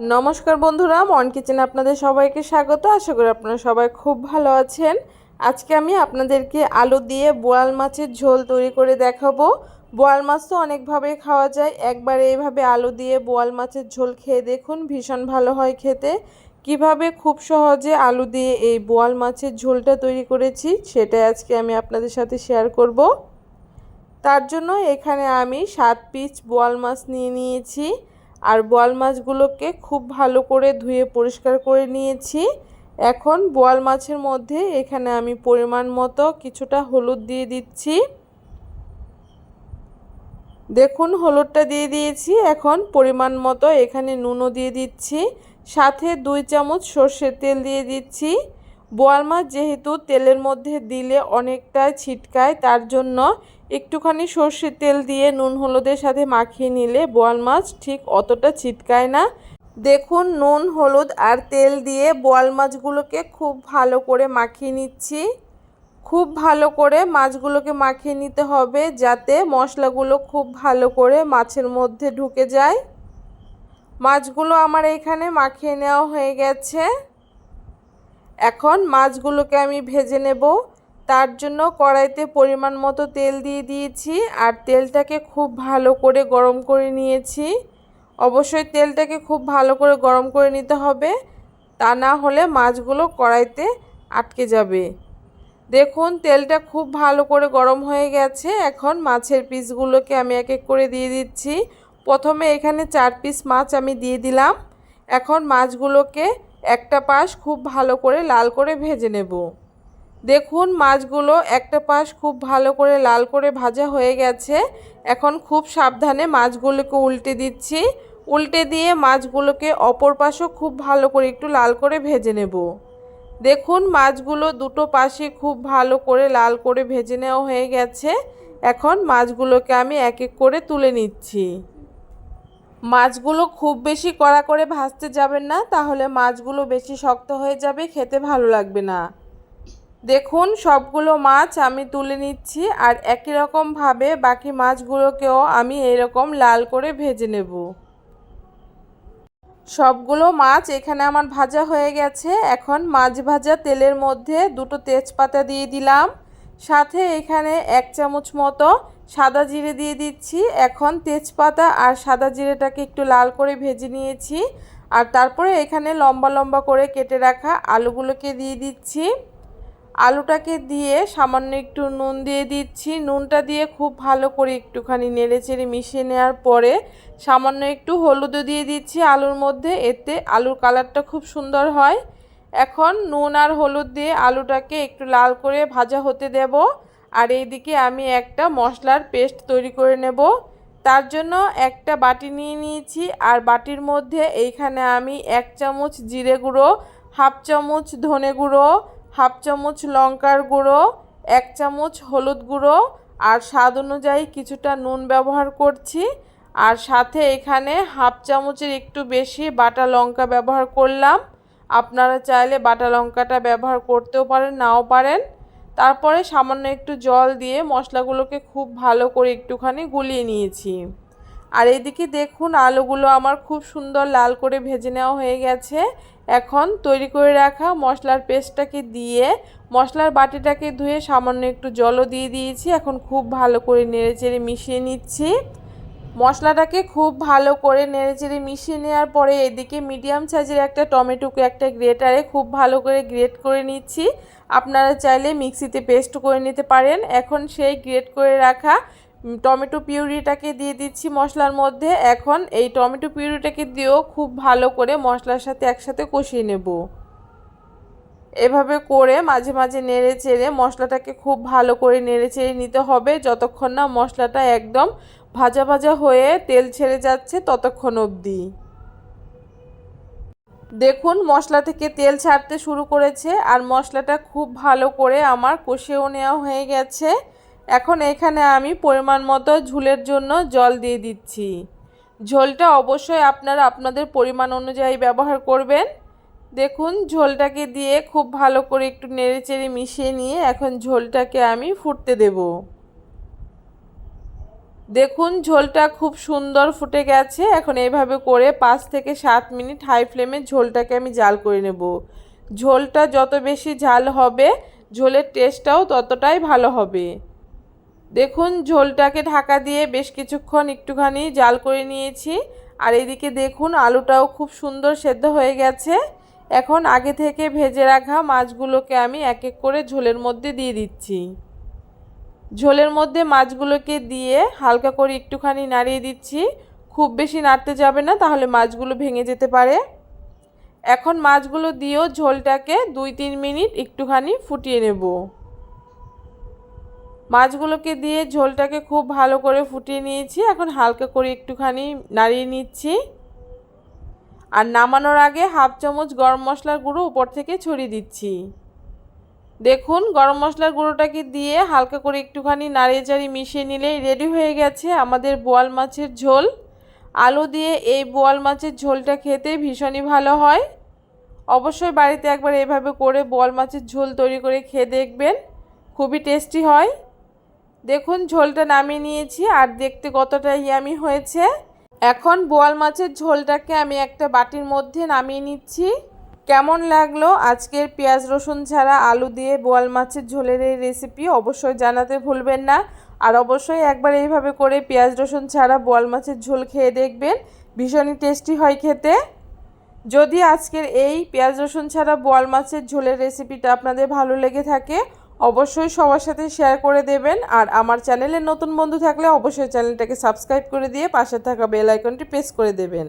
নমস্কার বন্ধুরা, মন কিচেনে আপনাদের সবাইকে স্বাগত। আশা করি আপনারা সবাই খুব ভালো আছেন। আজকে আমি আপনাদেরকে আলু দিয়ে বোয়াল মাছের ঝোল তৈরি করে দেখাবো। বোয়াল মাছ তো অনেকভাবে খাওয়া যায়। একবার এইভাবে আলু দিয়ে বোয়াল মাছের ঝোল খেয়ে দেখুন, ভীষণ ভালো হয় খেতে। কীভাবে খুব সহজে আলু দিয়ে এই বোয়াল মাছের ঝোলটা তৈরি করেছি, সেটাই আজকে আমি আপনাদের সাথে শেয়ার করব। তার জন্য এখানে আমি সাত পিস বোয়াল মাছ নিয়ে নিয়েছি। আর বোয়াল মাছগুলোকে খুব ভালো করে ধুয়ে পরিষ্কার করে নিয়েছি। এখন বোয়াল মাছের মধ্যে এখানে আমি পরিমাণ মতো কিছুটা হলুদ দিয়ে দিচ্ছি। দেখুন, হলুদটা দিয়ে দিয়েছি। এখন পরিমাণ মতো এখানে নুনও দিয়ে দিচ্ছি। সাথে দুই চামচ সর্ষের তেল দিয়ে দিচ্ছি। বোয়াল মাছ যেহেতু তেলের মধ্যে দিলে অনেকটা ছিটকায়, তার জন্য একটুখানি সর্ষের তেল দিয়ে নুন হলুদের সাথে মাখিয়ে নিলে বোয়াল মাছ ঠিক অতটা ছিটকায় না। দেখুন, নুন, হলুদ আর তেল দিয়ে বোয়াল মাছগুলোকে খুব ভালো করে মাখিয়ে নিচ্ছি। খুব ভালো করে মাছগুলোকে মাখিয়ে নিতে হবে যাতে মশলাগুলো খুব ভালো করে মাছের মধ্যে ঢুকে যায়। মাছগুলো আমার এখানে মাখিয়ে নেওয়া হয়ে গেছে। এখন মাছগুলোকে আমি ভেজে নেব। তার জন্য কড়াইতে পরিমাণ মতো তেল দিয়ে দিয়েছি আর তেলটাকে খুব ভালো করে গরম করে নিয়েছি। অবশ্যই তেলটাকে খুব ভালো করে গরম করে নিতে হবে, তা না হলে মাছগুলো কড়াইতে আটকে যাবে। দেখুন, তেলটা খুব ভালো করে গরম হয়ে গেছে। এখন মাছের পিসগুলোকে আমি এক এক করে দিয়ে দিচ্ছি। প্রথমে এখানে চার পিস মাছ আমি দিয়ে দিলাম। এখন মাছগুলোকে একটা পাশ খুব ভালো করে লাল করে ভেজে নেব। দেখুন, মাছগুলো একটা পাশ খুব ভালো করে লাল করে ভাজা হয়ে গেছে। এখন খুব সাবধানে মাছগুলোকে উল্টে দিচ্ছি। উল্টে দিয়ে মাছগুলোকে অপর পাশও খুব ভালো করে একটু লাল করে ভেজে নেব। দেখুন, মাছগুলো দুটো পাশে খুব ভালো করে লাল করে ভেজে নেওয়া হয়ে গেছে। এখন মাছগুলোকে আমি এক এক করে তুলে নিচ্ছি। মাছগুলো খুব বেশি কড়া করে ভাজতে যাবেন না, তাহলে মাছগুলো বেশি শক্ত হয়ে যাবে, খেতে ভালো লাগবে না। দেখুন, সবগুলো মাছ আমি তুলে নিচ্ছি আর একই রকমভাবে বাকি মাছগুলোকেও আমি এরকম লাল করে ভেজে নেব। সবগুলো মাছ এখানে আমার ভাজা হয়ে গেছে। এখন মাছ ভাজা তেলের মধ্যে দুটো তেজপাতা দিয়ে দিলাম। সাথে এখানে এক চামচ মতো সাদা জিরে দিয়ে দিচ্ছি। এখন তেজপাতা আর সাদা জিরেটাকে একটু লাল করে ভেজে নিয়েছি। আর তারপরে এখানে লম্বা লম্বা করে কেটে রাখা আলুগুলোকে দিয়ে দিচ্ছি। আলুটাকে দিয়ে সামান্য একটু নুন দিয়ে দিচ্ছি। নুনটা দিয়ে খুব ভালো করে একটুখানি নেড়ে চেড়ে মিশিয়ে নেওয়ার পরে সামান্য একটু হলুদও দিয়ে দিচ্ছি আলুর মধ্যে। এতে আলুর কালারটা খুব সুন্দর হয়। এখন নুন আর হলুদ দিয়ে আলুটাকে একটু লাল করে ভাজা হতে দেব। আর এইদিকে আমি একটা মশলার পেস্ট তৈরি করে নেব। তার জন্য একটা বাটি নিয়ে নিয়েছি আর বাটির মধ্যে এইখানে আমি এক চামচ জিরে গুঁড়ো, হাফ চামচ ধনে গুঁড়ো, হাফ চামচ লঙ্কার গুঁড়ো, এক চামচ হলুদ গুঁড়ো আর স্বাদ অনুযায়ী কিছুটা নুন ব্যবহার করছি। আর সাথে এখানে হাফ চামচের একটু বেশি বাটা লঙ্কা ব্যবহার করলাম। আপনারা চাইলে বাটা লঙ্কাটা ব্যবহার করতেও পারেন, নাও পারেন। তারপরে সামান্য একটু জল দিয়ে মশলাগুলোকে খুব ভালো করে একটুখানি গুলিয়ে নিয়েছি। আর এদিকে দেখুন, আলুগুলো আমার খুব সুন্দর লাল করে ভেজে নেওয়া হয়ে গেছে। এখন তৈরি করে রাখা মশলার পেস্টটাকে দিয়ে মশলার বাটিটাকে ধুয়ে সামান্য একটু জলও দিয়ে দিয়েছি। এখন খুব ভালো করে নেড়ে চেড়ে মিশিয়ে নিচ্ছি। মশলাটাকে খুব ভালো করে নেড়ে চেড়ে মিশিয়ে নেওয়ার পরে এদিকে মিডিয়াম সাইজের একটা টমেটোকে একটা গ্রেটারে খুব ভালো করে গ্রেট করে নিচ্ছি। আপনারা চাইলে মিক্সিতে পেস্ট করে নিতে পারেন। এখন সেই গ্রেট করে রাখা টমেটো পিউরিটাকে দিয়ে দিচ্ছি মশলার মধ্যে। এখন এই টমেটো পিউরিটাকে দিয়েও খুব ভালো করে মশলার সাথে একসাথে কষিয়ে নেব। এভাবে করে মাঝে মাঝে নেড়ে চেড়ে মশলাটাকে খুব ভালো করে নেড়ে চেড়ে নিতে হবে। যতক্ষণ না মশলাটা একদম ভাজা ভাজা হয়ে তেল ছেড়ে যাচ্ছে ততক্ষণ অবধি। দেখুন, মশলা থেকে তেল ছাড়তে শুরু করেছে আর মশলাটা খুব ভালো করে আমার কষেও নেওয়া হয়ে গেছে। এখন এখানে আমি পরিমাণ মতো ঝুলের জন্য জল দিয়ে দিচ্ছি। ঝোলটা অবশ্যই আপনারা আপনাদের পরিমাণ অনুযায়ী ব্যবহার করবেন। দেখুন, ঝোলটাকে দিয়ে খুব ভালো করে একটু নেড়ে চেড়ে মিশিয়ে নিয়ে এখন ঝোলটাকে আমি ফুটতে দেব। দেখুন, ঝোলটা খুব সুন্দর ফুটে গেছে। এখন এইভাবে করে পাঁচ থেকে সাত মিনিট হাই ফ্লেমে ঝোলটাকে আমি জাল করে নেব। ঝোলটা যত বেশি ঝাল হবে, ঝোলের টেস্টটাও ততটাই ভালো হবে। দেখুন, ঝোলটাকে ঢাকা দিয়ে বেশ কিছুক্ষণ একটুখানি জাল করে নিয়েছি। আর এদিকে দেখুন, আলুটাও খুব সুন্দর সেদ্ধ হয়ে গেছে। এখন আগে থেকে ভেজে রাখা মাছগুলোকে আমি এক এক করে ঝোলের মধ্যে দিয়ে দিচ্ছি। ঝোলের মধ্যে মাছগুলোকে দিয়ে হালকা করে একটুখানি নাড়িয়ে দিচ্ছি। খুব বেশি নাড়তে যাবে না, তাহলে মাছগুলো ভেঙে যেতে পারে। এখন মাছগুলো দিয়েও ঝোলটাকে দুই তিন মিনিট একটুখানি ফুটিয়ে নেব। মাছগুলোকে দিয়ে ঝোলটাকে খুব ভালো করে ফুটিয়ে নিয়েছি। এখন হালকা করে একটুখানি নাড়িয়ে নিচ্ছি। আর নামানোর আগে হাফ চামচ গরম মশলার গুঁড়ো উপর থেকে ছড়িয়ে দিচ্ছি। দেখুন, গরম মশলার গুঁড়োটাকে দিয়ে হালকা করে একটুখানি নাড়িয়ে চাড়িয়ে মিশিয়ে নিলেই রেডি হয়ে গেছে আমাদের বোয়াল মাছের ঝোল। আলু দিয়ে এই বোয়াল মাছের ঝোলটা খেতে ভীষণই ভালো হয়। অবশ্যই বাড়িতে একবার এভাবে করে বোয়াল মাছের ঝোল তৈরি করে খেয়ে দেখবেন, খুবই টেস্টি হয়। দেখুন, ঝোলটা নামিয়ে নিয়েছি আর দেখতে কতটা ইয়ামি হয়েছে। এখন বোয়াল মাছের ঝোলটাকে আমি একটা বাটির মধ্যে নামিয়ে নিচ্ছি। কেমন লাগল আজকের পেঁয়াজ রসুন ছাড়া আলু দিয়ে বোয়াল মাছের ঝোলের এই রেসিপি অবশ্যই জানাতে ভুলবেন না। আর অবশ্যই একবার এইভাবে করে পেঁয়াজ রসুন ছাড়া বোয়াল মাছের ঝোল খেয়ে দেখবেন। ভীষণই টেস্টি হয় খেতে। যদি আজকের এই পেঁয়াজ রসুন ছাড়া বোয়াল মাছের ঝোলের রেসিপিটা আপনাদের ভালো লেগে থাকে অবশ্যই সবার সাথে শেয়ার করে দেবেন। আর আমার চ্যানেলে নতুন বন্ধু থাকলে অবশ্যই চ্যানেলটাকে সাবস্ক্রাইব করে দিয়ে পাশে থাকা বেল আইকনটি প্রেস করে দেবেন।